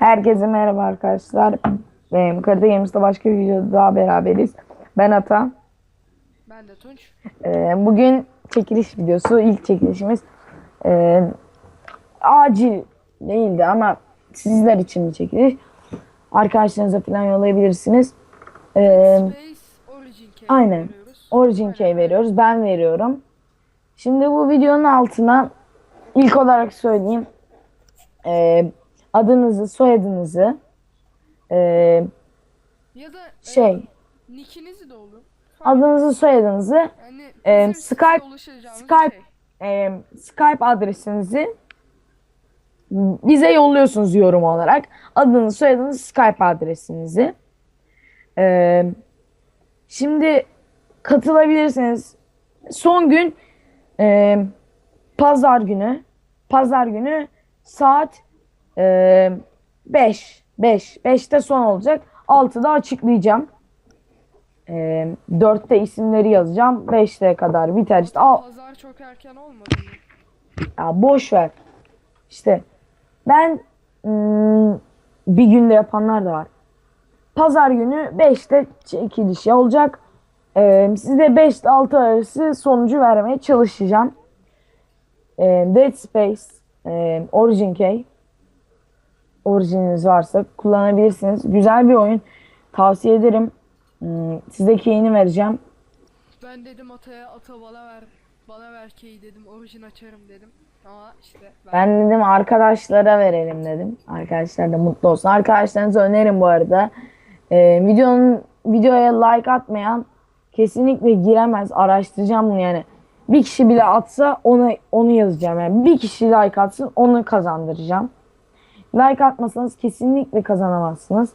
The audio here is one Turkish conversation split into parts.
Herkese merhaba arkadaşlar. Benim Karate Games'te başka bir videoda daha beraberiz. Ben Ata. Ben de Tunç. Ee, bugün çekiliş videosu. ilk çekilişimiz. Ee, acil değildi ama sizler için bir çekiliş. Arkadaşlarınıza falan yollayabilirsiniz. Ee, Space Origin aynen. Origin Key veriyoruz. Ben veriyorum. Şimdi bu videonun altına ilk olarak söyleyeyim. Ee, adınızı, soyadınızı, ee, Ya da şey, e, nickinizi de olur. adınızı, soyadınızı, Yani e, bizim size Skype- ulaşacağımız Skype- şey. e, Skype adresinizi bize yolluyorsunuz yorum olarak. Adınız, soyadınız, Skype adresinizi. Ee, şimdi katılabilirsiniz. Son gün e, pazar günü. Pazar günü saat e, 5. 5. 5'te son olacak. 6'da açıklayacağım. E, 4'te isimleri yazacağım. 5'te kadar biter işte. Al, Pazar çok erken olmadı mı? ya boş ver. İşte ben hmm, bir günde yapanlar da var. Pazar günü 5'te çekiliş olacak. Ee, size 5 ile 6 arası sonucu vermeye çalışacağım. Ee, Dead Space, e, Origin Key. Orijininiz varsa kullanabilirsiniz. Güzel bir oyun. Tavsiye ederim. Hmm, size key'ini vereceğim. Ben dedim Ata'ya Ata bana ver. Bana ver key dedim. Origin açarım dedim. Ama işte ben, Ben dedim arkadaşlara verelim dedim. Arkadaşlar da mutlu olsun. Arkadaşlarınıza önerin bu arada. Ee, videonun videoya like atmayan kesinlikle giremez. Araştıracağım bunu yani. Bir kişi bile atsa ona onu yazacağım. Yani bir kişi like atsın onu kazandıracağım. Like atmasanız kesinlikle kazanamazsınız.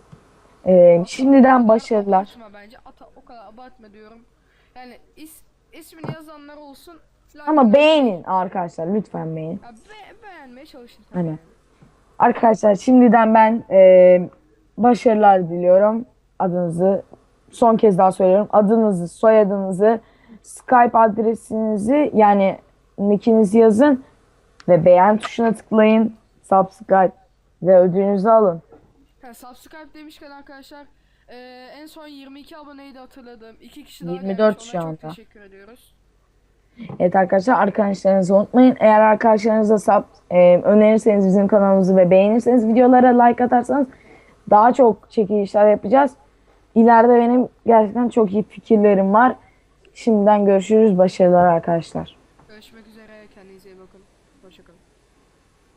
Ee, şimdiden başarılar. Bence. Ata o kadar abartma diyorum. Yani is, ismini yazanlar olsun. Ama beğenin arkadaşlar lütfen beğenin. Ya be- beğenmeye çalışın. tabii Hani. yani. Arkadaşlar şimdiden ben e, başarılar diliyorum. Adınızı son kez daha söylüyorum. Adınızı, soyadınızı, Skype adresinizi yani nickinizi yazın ve beğen tuşuna tıklayın. Subscribe ve ödülünüzü alın. Ha, subscribe demişken arkadaşlar eee, en son 22 aboneydi hatırladım. 2 kişi daha 24 gelmiş. şu Ona çok anda. teşekkür ediyoruz. Evet arkadaşlar arkadaşlarınızı unutmayın. Eğer arkadaşlarınıza sub, e, önerirseniz bizim kanalımızı ve beğenirseniz videolara like atarsanız daha çok çekilişler yapacağız. İleride benim gerçekten çok iyi fikirlerim var. Şimdiden görüşürüz. Başarılar arkadaşlar.